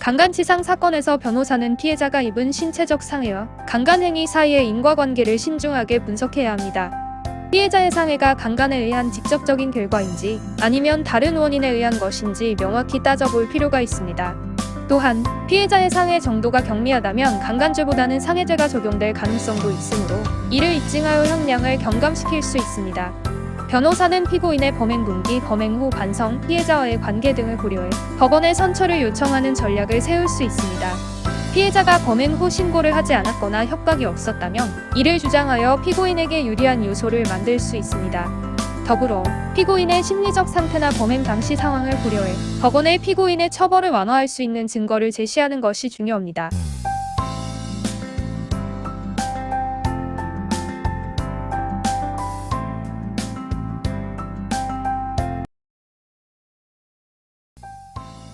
강간치상 사건에서 변호사는 피해자가 입은 신체적 상해와 강간행위 사이의 인과관계를 신중하게 분석해야 합니다. 피해자의 상해가 강간에 의한 직접적인 결과인지 아니면 다른 원인에 의한 것인지 명확히 따져볼 필요가 있습니다. 또한 피해자의 상해 정도가 경미하다면 강간죄보다는 상해죄가 적용될 가능성도 있으므로 이를 입증하여 형량을 경감시킬 수 있습니다. 변호사는 피고인의 범행 동기, 범행 후 반성, 피해자와의 관계 등을 고려해 법원에 선처를 요청하는 전략을 세울 수 있습니다. 피해자가 범행 후 신고를 하지 않았거나 협박이 없었다면 이를 주장하여 피고인에게 유리한 요소를 만들 수 있습니다. 더불어 피고인의 심리적 상태나 범행 당시 상황을 고려해 법원에 피고인의 처벌을 완화할 수 있는 증거를 제시하는 것이 중요합니다.